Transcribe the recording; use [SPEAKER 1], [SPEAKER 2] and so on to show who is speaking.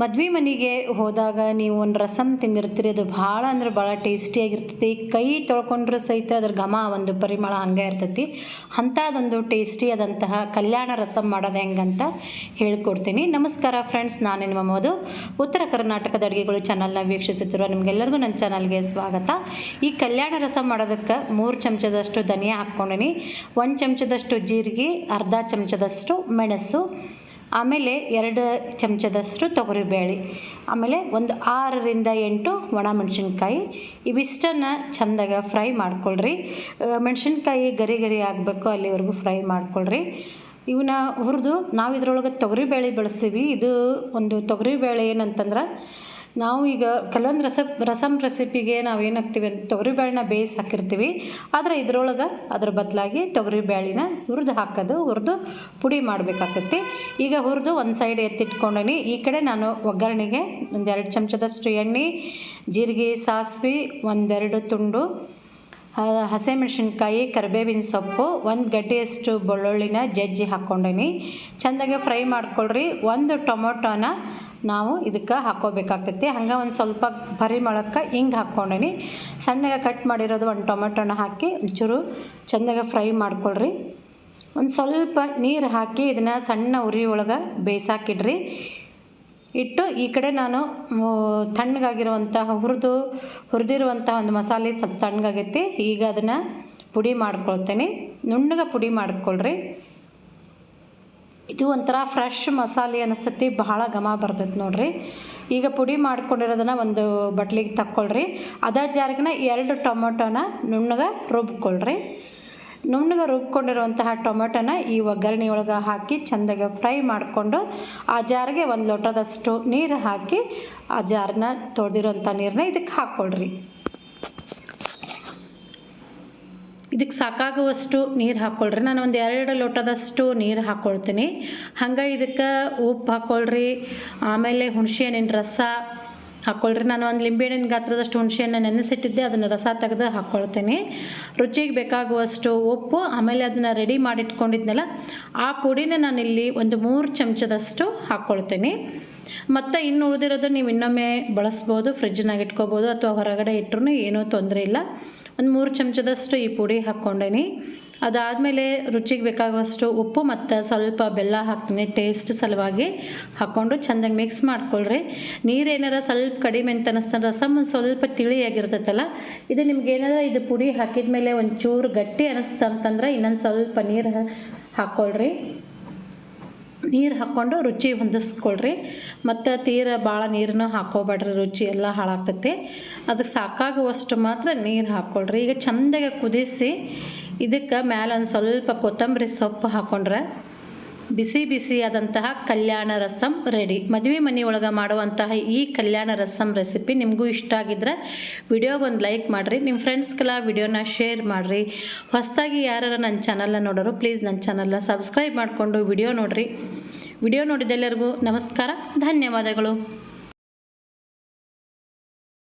[SPEAKER 1] ಮದ್ವೆ ಮನೆಗೆ ಹೋದಾಗ ನೀವು ಒಂದು ರಸಮ್ ತಿಂದಿರ್ತೀರಿ, ಅದು ಭಾಳ ಅಂದ್ರೆ ಭಾಳ ಟೇಸ್ಟಿಯಾಗಿರ್ತೈತಿ ಕೈ ತೊಳ್ಕೊಂಡ್ರೂ ಸಹಿತ ಅದ್ರ ಘಮ ಒಂದು ಪರಿಮಳ ಹಂಗೆ ಇರ್ತೈತಿ. ಅಂಥದ್ದೊಂದು ಟೇಸ್ಟಿಯಾದಂತಹ ಕಲ್ಯಾಣ ರಸಮ್ ಮಾಡೋದು ಹೆಂಗಂತ ಹೇಳ್ಕೊಡ್ತೀನಿ. ನಮಸ್ಕಾರ ಫ್ರೆಂಡ್ಸ್ ನಾನು ನಿಮ್ಮ ಉತ್ತರ ಕರ್ನಾಟಕದ ಅಡುಗೆಗಳು ಚಾನಲ್ನ ವೀಕ್ಷಿಸುತ್ತಿರುವ ನಿಮಗೆಲ್ಲರಿಗೂ ನನ್ನ ಚಾನಲ್ಗೆ ಸ್ವಾಗತ. ಈ ಕಲ್ಯಾಣ ರಸಮ್ ಮಾಡೋದಕ್ಕೆ ಮೂರು ಚಮಚದಷ್ಟು ಧನಿಯಾ ಹಾಕ್ಕೊಂಡಿನಿ. ಒಂದು ಚಮಚದಷ್ಟು ಜೀರಿಗೆ, ಅರ್ಧ ಚಮಚದಷ್ಟು ಮೆಣಸು ಆಮೇಲೆ ಎರಡು ಚಮಚದಷ್ಟು ತೊಗರಿಬೇಳೆ, ಆಮೇಲೆ ಒಂದು ಆರರಿಂದ ಎಂಟು ಒಣ ಮೆಣಸಿನ್ಕಾಯಿ ಇವಿಷ್ಟನ್ನು ಚೆಂದಾಗ ಫ್ರೈ ಮಾಡ್ಕೊಳ್ರಿ. ಮೆಣಸಿನ್ಕಾಯಿ ಗರಿ ಗರಿ ಆಗಬೇಕು, ಅಲ್ಲಿವರೆಗೂ ಫ್ರೈ ಮಾಡ್ಕೊಳ್ರಿ. ಇವನ್ನ ಹುರಿದು ನಾವು ಇದರೊಳಗೆ ತೊಗರಿಬೇಳೆ ಬಳಸ್ತೀವಿ ಇದು ಒಂದು ತೊಗರಿಬೇಳೆ ಏನಂತಂದ್ರೆ ನಾವು ಈಗ ಕೆಲವೊಂದು ರಸ ರಸಮ್ ರೆಸಿಪಿಗೆ ನಾವು ಏನು ಹಾಕ್ತೀವಿ ಅಂತ ತೊಗರಿಬೇಳೆನ ಬೇಯಿಸಿ ಹಾಕಿರ್ತೀವಿ. ಆದರೆ ಇದ್ರೊಳಗೆ ಅದ್ರ ಬದಲಾಗಿ ತೊಗರಿಬೇಳೆನ ಹುರಿದು ಹಾಕೋದು, ಹುರಿದು ಪುಡಿ ಮಾಡಬೇಕಾಗತ್ತೆ ಈಗ ಹುರಿದು ಒಂದು ಸೈಡ್ ಎತ್ತಿಟ್ಕೊಂಡೀನಿ. ಈ ಕಡೆ ನಾನು ಒಗ್ಗರಣೆಗೆ ಒಂದೆರಡು ಚಮಚದಷ್ಟು ಎಣ್ಣೆ, ಜೀರಿಗೆ, ಸಾಸಿವೆ, ಒಂದೆರಡು ತುಂಡು ಹಸಿಮೆಣ್ಸಿನ್ಕಾಯಿ, ಕರಿಬೇವಿನ ಸೊಪ್ಪು, ಒಂದು ಗಡ್ಡೆಯಷ್ಟು ಬೆಳ್ಳುಳ್ಳಿನ ಜಜ್ಜಿ ಹಾಕ್ಕೊಂಡೀನಿ. ಚೆಂದಾಗೆ ಫ್ರೈ ಮಾಡ್ಕೊಳ್ರಿ. ಒಂದು ಟೊಮೊಟೊನ ನಾವು ಇದಕ್ಕೆ ಹಾಕೋಬೇಕಾಗ್ತೈತಿ. ಹಂಗೆ ಒಂದು ಸ್ವಲ್ಪ ಪರಿಮಳಕ್ಕೆ ಹಿಂಗೆ ಹಾಕ್ಕೊಂಡೀನಿ. ಸಣ್ಣಗೆ ಕಟ್ ಮಾಡಿರೋದು ಒಂದು ಟೊಮೆಟೊನ ಹಾಕಿ ಒಂಚೂರು ಚೆಂದಾಗೆ ಫ್ರೈ ಮಾಡ್ಕೊಳ್ರಿ. ಒಂದು ಸ್ವಲ್ಪ ನೀರು ಹಾಕಿ ಇದನ್ನು ಸಣ್ಣ ಉರಿ ಒಳಗೆ ಬೇಯಿಸಾಕಿಡ್ರಿ ಇಟ್ಟು ಈ ಕಡೆ ನಾನು ತಣ್ಣಗಾಗಿರುವಂತಹ ಹುರಿದು ಹುರಿದಿರುವಂತಹ ಒಂದು ಮಸಾಲೆ ಸ್ವಲ್ಪ ತಣ್ಣಗಾಗೈತಿ. ಈಗ ಅದನ್ನು ಪುಡಿ ಮಾಡ್ಕೊಳ್ತೇನೆ. ನುಣ್ಣಗೆ ಪುಡಿ ಮಾಡ್ಕೊಳ್ರಿ. ಇದು ಒಂಥರ ಫ್ರೆಶ್ ಮಸಾಲೆ ಅನಿಸ್ತತಿ, ಬಹಳ ಘಮ ಬರ್ತೈತೆ ನೋಡ್ರಿ. ಈಗ ಪುಡಿ ಮಾಡ್ಕೊಂಡಿರೋದನ್ನ ಒಂದು ಬಟ್ಲಿಗೆ ತಕ್ಕೊಳ್ರಿ. ಅದ ಜಾರ್ಗನ ಎರಡು ಟೊಮೊಟೊನ ನುಣ್ಣಗೆ ರುಬ್ಕೊಳ್ರಿ. ನುಣ್ಣಗೆ ರುಬ್ಕೊಂಡಿರುವಂತಹ ಟೊಮೆಟೊನ ಈ ಒಗ್ಗರಣೆ ಒಳಗೆ ಹಾಕಿ ಚೆಂದಾಗಿ ಫ್ರೈ ಮಾಡಿಕೊಂಡು ಆ ಜಾರಿಗೆ ಒಂದು ಲೋಟದಷ್ಟು ನೀರು ಹಾಕಿ ಆ ಜಾರನ್ನ ತೊಳೆದಿರೋಂಥ ನೀರನ್ನ ಇದಕ್ಕೆ ಹಾಕ್ಕೊಳ್ರಿ. ಇದಕ್ಕೆ ಸಾಕಾಗುವಷ್ಟು ನೀರು ಹಾಕ್ಕೊಳ್ರಿ ನಾನು ಒಂದು ಎರಡು ಲೋಟದಷ್ಟು ನೀರು ಹಾಕ್ಕೊಳ್ತೀನಿ ಹಂಗೆ ಇದಕ್ಕೆ ಉಪ್ಪು ಹಾಕ್ಕೊಳ್ರಿ ಆಮೇಲೆ ಹುಣಸೆಹಣ್ಣಿನ ರಸ ಹಾಕ್ಕೊಳ್ರಿ ನಾನು ಒಂದು ಲಿಂಬೆಹಣ್ಣಿನ ಗಾತ್ರದಷ್ಟು ಹುಣಸೆಹಣ್ಣು ನೆನೆಸಿಟ್ಟಿದ್ದೆ, ಅದನ್ನು ರಸ ತೆಗೆದು ಹಾಕ್ಕೊಳ್ತೀನಿ ರುಚಿಗೆ ಬೇಕಾಗುವಷ್ಟು ಉಪ್ಪು, ಆಮೇಲೆ ಅದನ್ನು ರೆಡಿ ಮಾಡಿಟ್ಕೊಂಡಿದ್ನಲ್ಲ, ಆ ಪುಡಿನ ನಾನಿಲ್ಲಿ ಒಂದು ಮೂರು ಚಮಚದಷ್ಟು ಹಾಕ್ಕೊಳ್ತೀನಿ ಮತ್ತು ಇನ್ನು ಉಳಿದಿರೋದು ನೀವು ಇನ್ನೊಮ್ಮೆ ಬಳಸ್ಬೋದು ಫ್ರಿಜ್ನಾಗ ಇಟ್ಕೋಬೋದು, ಅಥವಾ ಹೊರಗಡೆ ಇಟ್ಟರು ಏನೂ ತೊಂದರೆ ಇಲ್ಲ. ಒಂದು ಮೂರು ಚಮಚದಷ್ಟು ಈ ಪುಡಿ ಹಾಕ್ಕೊಂಡೇನಿ. ಅದಾದಮೇಲೆ ರುಚಿಗೆ ಬೇಕಾಗುವಷ್ಟು ಉಪ್ಪು ಮತ್ತು ಸ್ವಲ್ಪ ಬೆಲ್ಲ ಹಾಕ್ತೀನಿ ಟೇಸ್ಟ್ ಸಲುವಾಗಿ ಹಾಕ್ಕೊಂಡು ಚೆಂದಾಗಿ ಮಿಕ್ಸ್ ಮಾಡ್ಕೊಳ್ರಿ. ನೀರೇನಾರ ಸ್ವಲ್ಪ ಕಡಿಮೆ ಅಂತ ಅನ್ನಿಸ್ತಾನೆ ರಸಮ್ ಒಂದು ಸ್ವಲ್ಪ ತಿಳಿಯಾಗಿರ್ತೈತಲ್ಲ ಇದು ನಿಮ್ಗೆ ಏನಾರ ಇದು ಪುಡಿ ಹಾಕಿದ ಮೇಲೆ ಒಂಚೂರು ಗಟ್ಟಿ ಅನ್ನಿಸ್ತು ಅಂತಂದ್ರೆ ಇನ್ನೊಂದು ಸ್ವಲ್ಪ ನೀರು ಹಾಕ್ಕೊಳ್ರಿ ನೀರು ಹಾಕ್ಕೊಂಡು ರುಚಿ ಹೊಂದಿಸ್ಕೊಳ್ರಿ. ಮತ್ತು ತೀರ ಭಾಳ ನೀರನ್ನು ಹಾಕೋಬೇಡ್ರಿ, ರುಚಿ ಎಲ್ಲ ಹಾಳಾಗ್ತೈತಿ. ಅದಕ್ಕೆ ಸಾಕಾಗುವಷ್ಟು ಮಾತ್ರ ನೀರು ಹಾಕ್ಕೊಳ್ರಿ ಈಗ ಚೆಂದಾಗಿ ಕುದಿಸಿ, ಇದಕ್ಕೆ ಮೇಲೆ ಒಂದು ಸ್ವಲ್ಪ ಕೊತ್ತಂಬರಿ ಸೊಪ್ಪು ಹಾಕ್ಕೊಂಡ್ರೆ ಬಿಸಿ ಬಿಸಿಯಾದಂತಹ ಕಲ್ಯಾಣ ರಸಂ ರೆಡಿ ಮದುವೆ ಮನೆಯೊಳಗೆ ಮಾಡುವಂತಹ ಈ ಕಲ್ಯಾಣ ರಸಂ ರೆಸಿಪಿ ನಿಮಗೂ ಇಷ್ಟ ಆಗಿದ್ರೆ ವಿಡಿಯೋಗೊಂದು ಲೈಕ್ ಮಾಡಿರಿ ನಿಮ್ಮ ಫ್ರೆಂಡ್ಸ್ಗೆಲ್ಲ ವಿಡಿಯೋನ ಶೇರ್ ಮಾಡಿರಿ. ಹೊಸದಾಗಿ ಯಾರು ನನ್ನ ಚಾನಲ್ನ ನೋಡೋರು ಪ್ಲೀಸ್ ನನ್ನ ಚಾನಲ್ನ ಸಬ್ಸ್ಕ್ರೈಬ್ ಮಾಡಿಕೊಂಡು ವಿಡಿಯೋ ನೋಡಿರಿ. ವಿಡಿಯೋ ನೋಡಿದೆಲ್ಲರಿಗೂ ನಮಸ್ಕಾರ, ಧನ್ಯವಾದಗಳು.